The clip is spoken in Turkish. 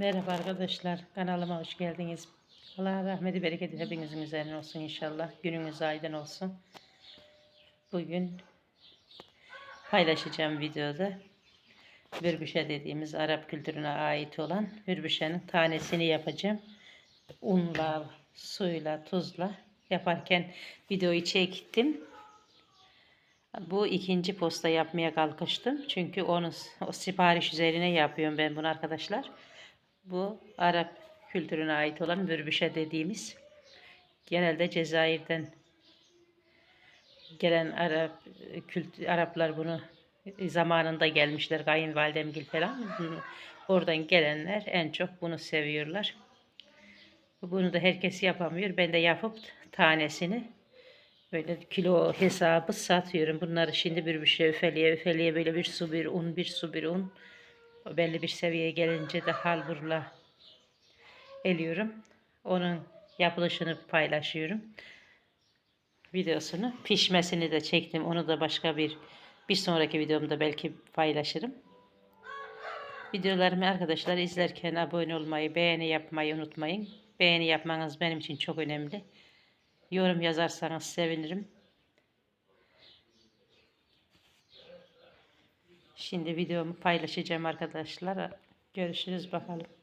Merhaba arkadaşlar, kanalıma hoş geldiniz. Allah rahmeti bereketi hepinizin üzerine olsun inşallah. Gününüz aydın olsun. Bugün paylaşacağım videoda mürbüşe dediğimiz Arap kültürüne ait olan mürbüşenin tanesini yapacağım. Unla, suyla, tuzla yaparken videoyu çektim. Bu ikinci posta yapmaya kalkıştım. Çünkü onu o sipariş üzerine yapıyorum ben bunu arkadaşlar. Bu Arap kültürüne ait olan mürbüşe dediğimiz genelde Cezayir'den gelen Arap kültür Araplar bunu zamanında gelmişler kayınvalidemgil falan. Oradan gelenler en çok bunu seviyorlar. Bunu da herkes yapamıyor. Ben de yapıp tanesini böyle kilo hesabı satıyorum. Bunları şimdi bir bir şey üfeliye üfeliye böyle bir su bir un bir su bir un o belli bir seviyeye gelince de halburla eliyorum. Onun yapılışını paylaşıyorum. Videosunu pişmesini de çektim. Onu da başka bir bir sonraki videomda belki paylaşırım. Videolarımı arkadaşlar izlerken abone olmayı, beğeni yapmayı unutmayın. Beğeni yapmanız benim için çok önemli. Yorum yazarsanız sevinirim. Şimdi videomu paylaşacağım arkadaşlar. Görüşürüz bakalım.